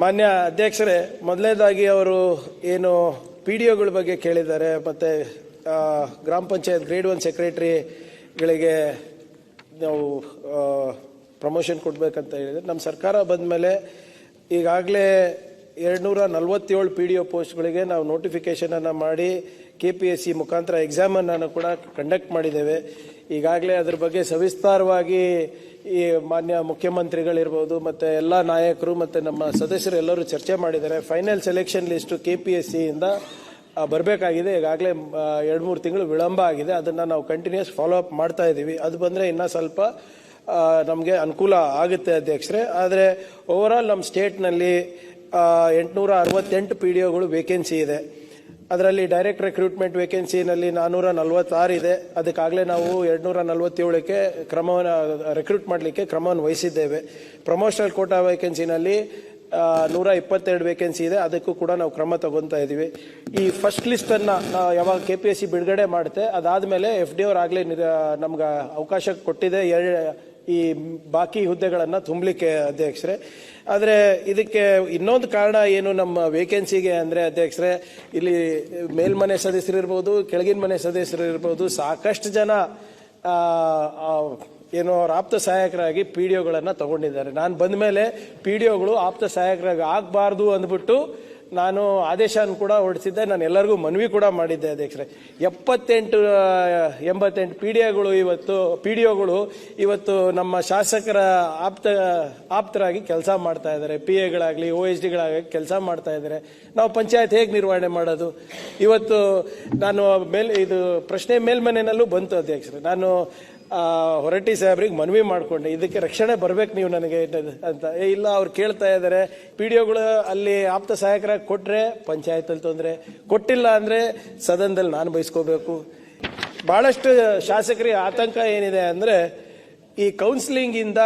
ಮಾನ್ಯ ಅಧ್ಯಕ್ಷರೇ, ಮೊದಲನೇದಾಗಿ ಅವರು ಏನು ಪಿ ಡಿ ಒಗಳ ಬಗ್ಗೆ ಕೇಳಿದ್ದಾರೆ, ಮತ್ತು ಗ್ರಾಮ ಪಂಚಾಯತ್ ಗ್ರೇಡ್ ಒನ್ ಸೆಕ್ರೆಟ್ರಿಗಳಿಗೆ ನಾವು ಪ್ರಮೋಷನ್ ಕೊಡಬೇಕಂತ ಹೇಳಿದರೆ ನಮ್ಮ ಸರ್ಕಾರ ಬಂದ ಮೇಲೆ ಈಗಾಗಲೇ ಎರಡುನೂರ ನಲವತ್ತೇಳು ಪಿ ಡಿ ಒ ಪೋಸ್ಟ್ಗಳಿಗೆ ನಾವು ನೋಟಿಫಿಕೇಷನನ್ನು ಮಾಡಿ ಕೆ ಪಿ ಎಸ್ ಸಿ ಮುಖಾಂತರ ಎಕ್ಸಾಮನ್ನು ಕೂಡ ಕಂಡಕ್ಟ್ ಮಾಡಿದ್ದೇವೆ. ಈಗಾಗಲೇ ಅದ್ರ ಬಗ್ಗೆ ಸವಿಸ್ತಾರವಾಗಿ ಈ ಮಾನ್ಯ ಮುಖ್ಯಮಂತ್ರಿಗಳಿರ್ಬೋದು, ಮತ್ತು ಎಲ್ಲ ನಾಯಕರು, ಮತ್ತು ನಮ್ಮ ಸದಸ್ಯರು ಎಲ್ಲರೂ ಚರ್ಚೆ ಮಾಡಿದ್ದಾರೆ. Final selection list K P S ಸಿಯಿಂದ ಬರಬೇಕಾಗಿದೆ. ಈಗಾಗಲೇ ಎರಡು ಮೂರು ತಿಂಗಳು ವಿಳಂಬ ಆಗಿದೆ. ಅದನ್ನು ನಾವು ಕಂಟಿನ್ಯೂಸ್ ಫಾಲೋ ಅಪ್ ಮಾಡ್ತಾ ಇದ್ದೀವಿ. ಅದು ಬಂದರೆ ಇನ್ನೂ ಸ್ವಲ್ಪ ನಮಗೆ ಅನುಕೂಲ ಆಗುತ್ತೆ ಅಧ್ಯಕ್ಷರೇ. ಆದರೆ ಓವರಾಲ್ ನಮ್ಮ ಸ್ಟೇಟ್ನಲ್ಲಿ ಎಂಟುನೂರ ಅರವತ್ತೆಂಟು ಪಿ ಡಿ ಒಗಳು ವೇಕೆನ್ಸಿ ಇದೆ. ಅದರಲ್ಲಿ ಡೈರೆಕ್ಟ್ ರೆಕ್ರೂಟ್ಮೆಂಟ್ ವೇಕೆನ್ಸಿನಲ್ಲಿ ನಾನ್ನೂರ ನಲವತ್ತಾರು ಇದೆ. ಅದಕ್ಕಾಗಲೇ ನಾವು ಎರಡುನೂರ ನಲವತ್ತೇಳಕ್ಕೆ ಕ್ರಮವನ್ನು ರೆಕ್ರೂಟ್ ಮಾಡಲಿಕ್ಕೆ ಕ್ರಮವನ್ನು ವಹಿಸಿದ್ದೇವೆ. ಪ್ರಮೋಷನಲ್ ಕೋಟಾ ವೇಕೆನ್ಸಿನಲ್ಲಿ ನೂರ ಇಪ್ಪತ್ತೆರಡು ವೇಕೆನ್ಸಿ ಇದೆ. ಅದಕ್ಕೂ ಕೂಡ ನಾವು ಕ್ರಮ ತಗೊತಾ ಇದ್ದೀವಿ ಈ ಫಸ್ಟ್ ಲಿಸ್ಟನ್ನು ನಾವು ಯಾವಾಗ ಕೆ ಪಿ ಎಸ್ ಸಿ ಬಿಡುಗಡೆ ಮಾಡುತ್ತೆ, ಅದಾದಮೇಲೆ ಎಫ್ ಡಿ ಅವ್ರು ಆಗಲೇ ನಮ್ಗೆ ಅವಕಾಶ ಕೊಟ್ಟಿದೆ. ಎರಡು ಈ ಬಾಕಿ ಹುದ್ದೆಗಳನ್ನು ತುಂಬಲಿಕ್ಕೆ ಅಧ್ಯಕ್ಷರೇ. ಆದರೆ ಇದಕ್ಕೆ ಇನ್ನೊಂದು ಕಾರಣ ಏನು ನಮ್ಮ ವೇಕೆನ್ಸಿಗೆ ಅಂದರೆ ಅಧ್ಯಕ್ಷರೇ, ಇಲ್ಲಿ ಮೇಲ್ಮನೆ ಸದಸ್ಯರಿರ್ಬೋದು, ಕೆಳಗಿನ ಮನೆ ಸದಸ್ಯರಿರ್ಬೋದು, ಸಾಕಷ್ಟು ಜನ ಏನು ಅವ್ರ ಆಪ್ತ ಸಹಾಯಕರಾಗಿ ಪಿ ಡಿ ಒಗಳನ್ನು ತಗೊಂಡಿದ್ದಾರೆ. ನಾನು ಬಂದ ಮೇಲೆ ಪಿ ಡಿ ಒಗಳು ಆಪ್ತ ಸಹಾಯಕರಾಗಿ ಆಗಬಾರ್ದು ಅಂದ್ಬಿಟ್ಟು ನಾನು ಆದೇಶನ ಕೂಡ ಹೊರಡಿಸಿದ್ದೆ, ನಾನು ಎಲ್ಲರಿಗೂ ಮನವಿ ಕೂಡ ಮಾಡಿದ್ದೆ ಅಧ್ಯಕ್ಷರೇ. ಎಪ್ಪತ್ತೆಂಟು ಎಂಬತ್ತೆಂಟು ಪಿ ಡಿ ಒಗಳು ಇವತ್ತು, ಪಿ ಡಿ ಒಗಳು ಇವತ್ತು ನಮ್ಮ ಶಾಸಕರ ಆಪ್ತ, ಆಪ್ತರಾಗಿ ಕೆಲಸ ಮಾಡ್ತಾ ಇದ್ದಾರೆ. ಪಿ ಎಗಳಾಗಲಿ ಒ ಎಚ್ ಡಿಗಳಾಗಲಿ ಕೆಲಸ ಮಾಡ್ತಾ ಇದ್ದಾರೆ. ನಾವು ಪಂಚಾಯತ್ ಹೇಗೆ ನಿರ್ವಹಣೆ ಮಾಡೋದು? ಇವತ್ತು ನಾನು ಮೇಲ್, ಇದು ಪ್ರಶ್ನೆ ಮೇಲ್ಮನೆಯಲ್ಲೂ ಬಂತು ಅಧ್ಯಕ್ಷರೇ. ನಾನು ಆ, ಹೊರಟ್ಟಿ ಸಾಹೇಬ್ರಿಗೆ ಮನವಿ ಮಾಡಿಕೊಂಡೆ. ಇದಕ್ಕೆ ರಕ್ಷಣೆ ಬರಬೇಕು ನೀವು ನನಗೆ ಅಂತ ಏ ಇಲ್ಲ ಅವ್ರು ಕೇಳ್ತಾ ಇದ್ದಾರೆ. ಪಿ ಡಿ ಒಗಳು ಅಲ್ಲಿ ಆಪ್ತ ಸಹಾಯಕರಾಗಿ ಕೊಟ್ಟರೆ ಪಂಚಾಯತಲ್ಲಿ ತೊಂದರೆ. ಕೊಟ್ಟಿಲ್ಲ ಅಂದರೆ ಸದನದಲ್ಲಿ ನಾನು ಬಯಸ್ಕೋಬೇಕು. ಭಾಳಷ್ಟು ಶಾಸಕರಿಗೆ ಆತಂಕ ಏನಿದೆ ಅಂದರೆ ಈ ಕೌನ್ಸಿಲಿಂಗಿಂದ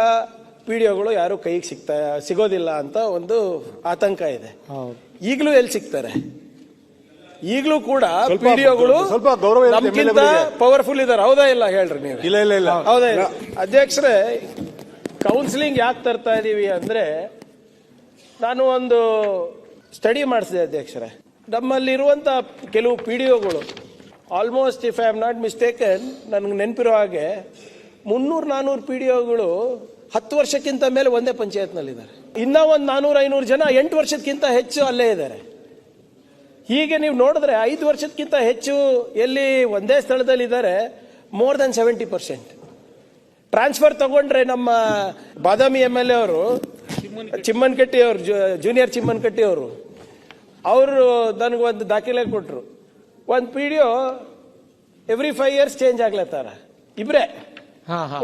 ಪಿ ಡಿ ಒಗಳು ಯಾರೂ ಕೈಗೆ ಸಿಗ್ತಾ ಸಿಗೋದಿಲ್ಲ ಅಂತ ಒಂದು ಆತಂಕ ಇದೆ. ಈಗಲೂ ಎಲ್ಲಿ ಸಿಗ್ತಾರೆ? ಈಗಲೂ ಕೂಡ ಪಿಡಿಒಗಳು ಸ್ವಲ್ಪ ಗೌರವ ಇರುತ್ತೆ ನಮ್ಗಿಂತ MLA ಪವರ್ಫುಲ್ ಇದಾರೆ. ಹೌದಾ ಇಲ್ಲ ಹೇಳ್ರಿ ನೀವು? ಇಲ್ಲ ಇಲ್ಲ ಇಲ್ಲ. ಹೌದಾ ಇಲ್ಲ? ಅಧ್ಯಕ್ಷರೇ ಕೌನ್ಸಿಲಿಂಗ್ ಯಾಕೆ ತರ್ತಾ ಇದೀವಿ ಅಂದ್ರೆ ನಾನು ಒಂದು ಸ್ಟಡಿ ಮಾಡಿಸಿದೆ ಅಧ್ಯಕ್ಷರೇ. ನಮ್ಮಲ್ಲಿರುವಂತ ಕೆಲವು P D ಒಗಳು almost if I am not mistaken ನನಗೆ ನೆನಪಿರೋ ಹಾಗೆ ಮುನ್ನೂರು ನಾನೂರು ಪಿ ಡಿ ಒಗಳು ಹತ್ತು ವರ್ಷಕ್ಕಿಂತ ಮೇಲೆ ಒಂದೇ ಪಂಚಾಯತ್ನಲ್ಲಿದ್ದಾರೆ. ಇನ್ನ ಒಂದು ನಾನೂರು ಐನೂರು ಜನ ಎಂಟು ವರ್ಷಕ್ಕಿಂತ ಹೆಚ್ಚು ಅಲ್ಲೇ ಇದ್ದಾರೆ. ಹೀಗೆ ನೀವು ನೋಡಿದ್ರೆ ಐದು ವರ್ಷಕ್ಕಿಂತ ಹೆಚ್ಚು ಎಲ್ಲಿ ಒಂದೇ ಸ್ಥಳದಲ್ಲಿ ಇದ್ದಾರೆ more than seventy percent transfer ತಗೊಂಡ್ರೆ ನಮ್ಮ ಬಾದಾಮಿ ಎಂ ಎಲ್ ಎ ಅವರು ಚಿಮ್ಮನ್ಕಟ್ಟಿ ಅವರು ಜೂನಿಯರ್ ಚಿಮ್ಮನ್ಕಟ್ಟಿ ಅವರು ಅವರು ನನಗೆ ಒಂದು ದಾಖಲೆ ಕೊಟ್ಟರು ಒಂದು P D every five years change ಆಗ್ಲತ್ತಾರ. ಇಬ್ರೆ.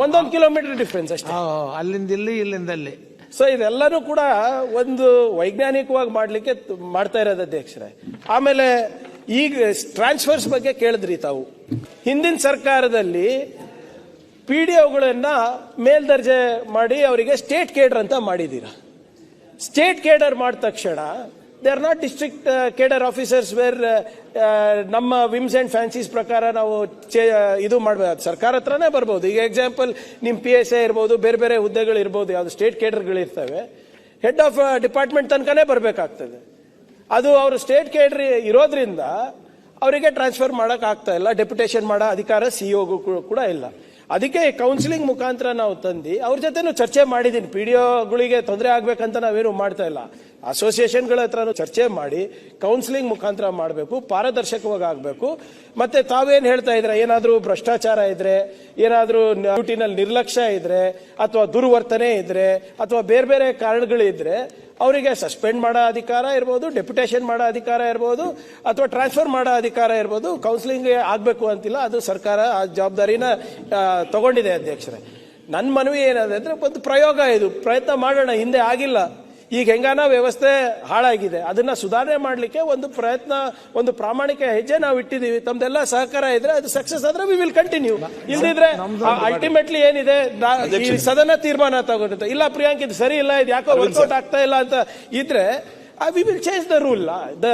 ಒಂದೊಂದು ಕಿಲೋಮೀಟರ್ ಡಿಫ್ರೆನ್ಸ್ ಅಷ್ಟೇ. ಅಲ್ಲಿಂದ ಇಲ್ಲಿ ಇಲ್ಲಿಂದ ಅಲ್ಲಿ. ಸೊ ಇದೆಲ್ಲನೂ ಕೂಡ ಒಂದು ವೈಜ್ಞಾನಿಕವಾಗಿ ಮಾಡಲಿಕ್ಕೆ ಮಾಡ್ತಾ ಇರೋದು ಅಧ್ಯಕ್ಷರೇ. ಆಮೇಲೆ ಈಗ ಟ್ರಾನ್ಸ್ಫರ್ಸ್ ಬಗ್ಗೆ ಕೇಳಿದ್ರಿ ತಾವು. ಹಿಂದಿನ ಸರ್ಕಾರದಲ್ಲಿ ಪಿ ಡಿ ಒಗಳನ್ನ ಮೇಲ್ದರ್ಜೆ ಮಾಡಿ ಅವರಿಗೆ ಸ್ಟೇಟ್ ಕೇಡರ್ ಅಂತ ಮಾಡಿದ್ದೀರಾ. ಸ್ಟೇಟ್ ಕೇಡರ್ ಮಾಡಿದ ತಕ್ಷಣ they are not district cadre officers where ನಮ್ಮ ವಿಮ್ಸ್ ಆ್ಯಂಡ್ ಫ್ಯಾನ್ಸೀಸ್ ಪ್ರಕಾರ ನಾವು ಚೇ- ಇದು ಮಾಡಬೇಕು ಸರ್ಕಾರ ಹತ್ರನೇ ಬರ್ಬೋದು. ಈಗ ಎಕ್ಸಾಂಪಲ್ ನಿಮ್ಮ ಪಿ ಎಸ್ ಎ ಇರ್ಬೋದು, ಬೇರೆ ಬೇರೆ ಹುದ್ದೆಗಳು ಇರ್ಬೋದು, ಯಾವುದು ಸ್ಟೇಟ್ ಕೇಡರ್ಗಳು ಇರ್ತವೆ ಹೆಡ್ ಆಫ್ ಡಿಪಾರ್ಟ್ಮೆಂಟ್ ತನಕನೇ ಬರಬೇಕಾಗ್ತದೆ. ಅದು ಅವರು ಸ್ಟೇಟ್ ಕೇಡರ್ ಇರೋದ್ರಿಂದ ಅವರಿಗೆ ಟ್ರಾನ್ಸ್ಫರ್ ಮಾಡೋಕ್ಕಾಗ್ತಾ ಇಲ್ಲ ಡೆಪ್ಯುಟೇಷನ್ ಮಾಡೋ ಅಧಿಕಾರ ಸಿಇಒಗೂ ಕೂಡ ಇಲ್ಲ. ಅದಕ್ಕೆ ಕೌನ್ಸಿಲಿಂಗ್ ಮುಖಾಂತರ ನಾವು ತಂದು, ಅವ್ರ ಜೊತೆನೂ ಚರ್ಚೆ ಮಾಡಿದ್ದೀನಿ ಪಿ ಡಿ ಒಗಳಿಗೆ ತೊಂದರೆ ಆಗಬೇಕಂತ ನಾವೇನು ಮಾಡ್ತಾ ಇಲ್ಲ. ಅಸೋಸಿಯೇಷನ್ಗಳ ಹತ್ರನೂ ಚರ್ಚೆ ಮಾಡಿ ಕೌನ್ಸಿಲಿಂಗ್ ಮುಖಾಂತರ ಮಾಡಬೇಕು, ಪಾರದರ್ಶಕವಾಗಿ ಆಗಬೇಕು. ಮತ್ತೆ ತಾವೇನು ಹೇಳ್ತಾ ಇದ್ರೆ, ಏನಾದರೂ ಭ್ರಷ್ಟಾಚಾರ ಇದ್ರೆ, ಏನಾದರೂ ಡ್ಯೂಟಿನಲ್ಲಿ ನಿರ್ಲಕ್ಷ್ಯ ಇದ್ರೆ, ಅಥವಾ ದುರ್ವರ್ತನೆ ಇದ್ರೆ, ಅಥವಾ ಬೇರೆ ಬೇರೆ ಕಾರಣಗಳಿದ್ರೆ ಅವರಿಗೆ ಸಸ್ಪೆಂಡ್ ಮಾಡೋ ಅಧಿಕಾರ ಇರ್ಬೋದು ಡೆಪ್ಯುಟೇಷನ್ ಮಾಡೋ ಅಧಿಕಾರ ಇರ್ಬೋದು, ಅಥವಾ ಟ್ರಾನ್ಸ್ಫರ್ ಮಾಡೋ ಅಧಿಕಾರ ಇರ್ಬೋದು ಕೌನ್ಸಿಲಿಂಗ್ ಆಗಬೇಕು ಅಂತಿಲ್ಲ, ಅದು ಸರ್ಕಾರ ಆ ಜವಾಬ್ದಾರಿನ ತಗೊಂಡಿದೆ ಅಧ್ಯಕ್ಷರೇ. ನನ್ನ ಮನವಿ ಏನಂದ್ರೆ, ಒಂದು ಪ್ರಯೋಗ ಇದು. ಪ್ರಯತ್ನ ಮಾಡೋಣ, ಹಿಂದೆ ಆಗಿಲ್ಲ. ಈಗ ಹೆಂಗಾನ ವ್ಯವಸ್ಥೆ ಹಾಳಾಗಿದೆ. ಅದನ್ನ ಸುಧಾರಣೆ ಮಾಡಲಿಕ್ಕೆ ಒಂದು ಪ್ರಯತ್ನ ಒಂದು ಪ್ರಾಮಾಣಿಕ ಹೆಜ್ಜೆ ನಾವು ಇಟ್ಟಿದ್ದೀವಿ ತಮ್ದೆಲ್ಲ ಸಹಕಾರ ಇದ್ರೆ ಅದು ಸಕ್ಸಸ್ ಆದ್ರೆ ವಿ ವಿಲ್ ಕಂಟಿನ್ಯೂ ಇಲ್ದಿದ್ರೆ ಅಲ್ಟಿಮೇಟ್ಲಿ ಏನಿದೆ ಈ ಸದನ ತೀರ್ಮಾನ ತಗೊಂಡಿದೆ ಇಲ್ಲ ಪ್ರಿಯಾಂಕ್ ಇದು ಸರಿ ಇಲ್ಲ ಇದು ಯಾಕೋ ವರ್ಕೌಟ್ ಆಗ್ತಾ ಇಲ್ಲ ಅಂತ ಇದ್ರೆ we will change the rule the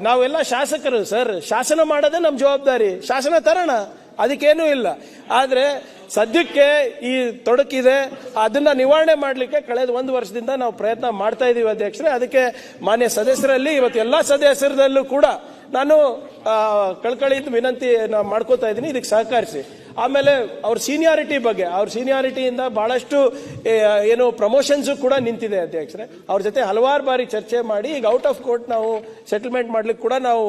ನಾವೆಲ್ಲ ಶಾಸಕರು ಸರ್. ಶಾಸನ ಮಾಡೋದೇ ನಮ್ಮ ಜವಾಬ್ದಾರಿ. ಶಾಸನ ತರೋಣ. ಅದಕ್ಕೇನೂ ಇಲ್ಲ. ಆದರೆ ಸದ್ಯಕ್ಕೆ ಈ ತೊಡಕಿದೆ. ಅದನ್ನ ನಿವಾರಣೆ ಮಾಡಲಿಕ್ಕೆ ಕಳೆದ ಒಂದು ವರ್ಷದಿಂದ ನಾವು ಪ್ರಯತ್ನ ಮಾಡ್ತಾ ಇದ್ದೀವಿ ಅಧ್ಯಕ್ಷರೇ. ಅದಕ್ಕೆ ಮಾನ್ಯ ಸದಸ್ಯರಲ್ಲಿ, ಇವತ್ತು ಎಲ್ಲ ಸದಸ್ಯರಲ್ಲೂ ಕೂಡ ನಾನು ಕಳ್ಕಳಿಯಿಂದ ವಿನಂತಿ ಮಾಡ್ಕೋತಾ ಇದ್ದೀನಿ. ಇದಕ್ಕೆ ಸಹಕರಿಸಿ. ಆಮೇಲೆ ಅವ್ರ ಸೀನಿಯಾರಿಟಿ ಬಗ್ಗೆ, ಅವ್ರ ಸೀನಿಯಾರಿಟಿಯಿಂದ ಬಹಳಷ್ಟು ಏನು ಪ್ರಮೋಷನ್ಸ್ ಕೂಡ ನಿಂತಿದೆ ಅಧ್ಯಕ್ಷರೇ. ಅವ್ರ ಜೊತೆ ಹಲವಾರು ಬಾರಿ ಚರ್ಚೆ ಮಾಡಿ, ಈಗ ಔಟ್ ಆಫ್ ಕೋರ್ಟ್ ನಾವು ಸೆಟಲ್ಮೆಂಟ್ ಮಾಡ್ಲಿಕ್ಕೆ ಕೂಡ ನಾವು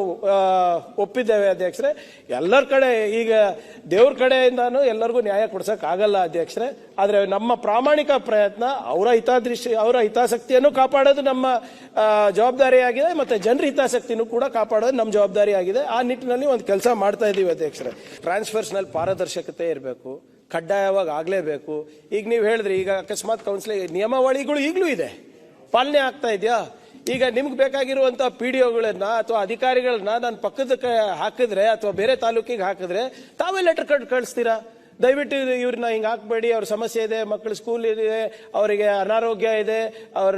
ಒಪ್ಪಿದ್ದೇವೆ ಅಧ್ಯಕ್ಷರೇ. ಎಲ್ಲರ ಕಡೆ, ಈಗ ದೇವ್ರ ಕಡೆಯಿಂದಾನು ಎಲ್ಲರಿಗೂ ನ್ಯಾಯ ಕೊಡ್ಸಕ್ ಆಗಲ್ಲ ಅಧ್ಯಕ್ಷರೇ. ಆದರೆ ನಮ್ಮ ಪ್ರಾಮಾಣಿಕ ಪ್ರಯತ್ನ, ಅವರ ಹಿತಾದೃಷ್ಟಿ, ಅವರ ಹಿತಾಸಕ್ತಿಯನ್ನು ಕಾಪಾಡೋದು ನಮ್ಮ ಜವಾಬ್ದಾರಿಯಾಗಿದೆ ಮತ್ತೆ ಜನರ ಹಿತಾಸಕ್ತಿನೂ ಕೂಡ ಕಾಪಾಡೋದು ನಮ್ಮ ಜವಾಬ್ದಾರಿ ಆಗಿದೆ ಆ ನಿಟ್ಟಿನಲ್ಲಿ ಒಂದು ಕೆಲಸ ಮಾಡ್ತಾ ಇದ್ದೀವಿ ಅಧ್ಯಕ್ಷರೇ. ಟ್ರಾನ್ಸ್ಫರ್ಸ್ನಲ್ಲಿ ಪಾರದರ್ಶಕತೆ ಇರಬೇಕು, ಕಡ್ಡಾಯವಾಗಿ ಆಗಲೇಬೇಕು. ಈಗ ನೀವು ಹೇಳಿದ್ರಿ, ಈಗ ಅಕಸ್ಮಾತ್ ಕೌನ್ಸಿಲಿಂಗ್ ನಿಯಮಾವಳಿಗಳು ಈಗಲೂ ಇದೆ. ಪಾಲನೆ ಆಗ್ತಾ ಇದೆಯಾ? ಈಗ ನಿಮ್ಗೆ ಬೇಕಾಗಿರುವಂಥ ಪಿ ಡಿ ಒಗಳನ್ನ ಅಥವಾ ಅಧಿಕಾರಿಗಳನ್ನ ನಾನು ಪಕ್ಕದ ಹಾಕಿದ್ರೆ ಅಥವಾ ಬೇರೆ ತಾಲೂಕಿಗೆ ಹಾಕಿದ್ರೆ ತಾವೇ ಲೆಟರ್ ಕಟ್ ಕಳಿಸ್ತೀರಾ? ದಯವಿಟ್ಟು ಇವ್ರನ್ನ ಹಿಂಗೆ ಹಾಕ್ಬೇಡಿ, ಅವ್ರ ಸಮಸ್ಯೆ ಇದೆ ಮಕ್ಕಳು ಸ್ಕೂಲ್ ಇದೆ, ಅವರಿಗೆ ಅನಾರೋಗ್ಯ ಇದೆ, ಅವರ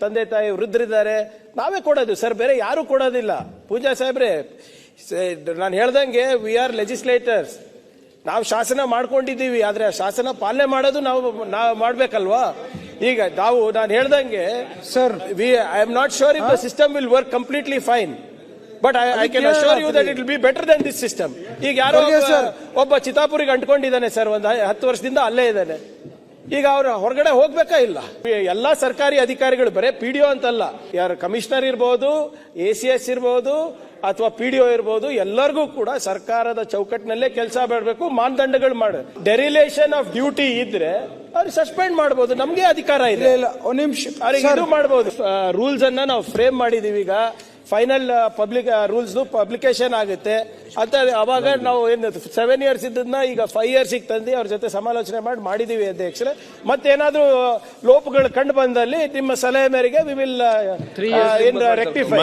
ತಂದೆ ತಾಯಿ ವೃದ್ಧರಿದ್ದಾರೆ. ನಾವೇ ಕೊಡೋದು, ಸರ್, ಬೇರೆ ಯಾರೂ ಕೊಡೋದಿಲ್ಲ. ಪೂಜಾ ಸಾಹೇಬ್ರೆ ನಾನು ಹೇಳ್ದಂಗೆ ವಿ ಆರ್ ಲೆಜಿಸ್ಲೇಟರ್ಸ್ ನಾವು ಶಾಸನ ಮಾಡ್ಕೊಂಡಿದ್ದೀವಿ ಆದರೆ ಆ ಶಾಸನ ಪಾಲನೆ ಮಾಡೋದು ನಾವು ನಾವು ಮಾಡಬೇಕಲ್ವಾ? ಈಗ ನಾವು ನಾನು ಹೇಳ್ದಂಗೆ sir we I am not sure if the system will work completely fine but I I can sure you that it will be better than this system ಈಗ ಯಾರೋ ಒಬ್ಬ- ಒಬ್ಬ ಚಿತಾಪುರಿಗೆ ಅಂಟ್ಕೊಂಡಿದ್ದಾನೆ ಸರ್ ಒಂದು ಹತ್ತು ವರ್ಷದಿಂದ ಅಲ್ಲೇ ಇದ್ದಾನೆ. ಈಗ ಅವ್ರು ಹೊರಗಡೆ ಹೋಗ್ಬೇಕಾ ಇಲ್ಲ? ಎಲ್ಲಾ ಸರ್ಕಾರಿ ಅಧಿಕಾರಿಗಳು ಬರೇ ಪಿ ಡಿ ಅಂತಲ್ಲ. ಯಾರು ಕಮಿಷನರ್ ಇರ್ಬೋದು ಎ ಸಿ ಎಸ್ ಇರ್ಬೋದು ಅಥವಾ ಪಿ ಡಿ ಇರ್ಬೋದು ಎಲ್ಲರಿಗೂ ಕೂಡ ಸರ್ಕಾರದ ಚೌಕಟ್ಟಿನಲ್ಲೇ ಕೆಲಸ ಮಾಡಬೇಕು ಮಾನದಂಡಗಳು ಮಾಡ. ಡೆರಿಲೇಷನ್ ಆಫ್ ಡ್ಯೂಟಿ ಇದ್ರೆ ಅವ್ರು ಸಸ್ಪೆಂಡ್ ಮಾಡಬಹುದು ನಮ್ಗೆ ಅಧಿಕಾರ ಇದೆ. ಇಲ್ಲ ಒಂದ್ ನಿಮಿಷ. ಇದು ಮಾಡಬಹುದು ರೂಲ್ಸ್ ಅನ್ನ ನಾವು ಫ್ರೇಮ್ ಮಾಡಿದೀವಿ ಈಗ ಫೈನಲ್ ಪಬ್ಲಿಕ್ ರೂಲ್ಸ್ ಪಬ್ಲಿಕೇಶನ್ ಆಗುತ್ತೆ. ಅಂತ ಅವಾಗ ನಾವು ಏನು ಸೆವೆನ್ ಇಯರ್ಸ್ ಇದ್ದದನ್ನ ಈಗ ಫೈವ್ ಇಯರ್ಸ್ ತಂದು ಅವ್ರ ಜೊತೆ ಸಮಾಲೋಚನೆ ಮಾಡಿ ಮಾಡಿದೀವಿ ಅಧ್ಯಕ್ಷರೇ ಮತ್ತೇನಾದ್ರೂ ಲೋಪಗಳು ಕಂಡು ಬಂದಲ್ಲಿ ನಿಮ್ಮ ಸಲಹೆ ಮೇರೆಗೆ ವಿ ವಿಲ್ ರೆಕ್ಟಿಫೈ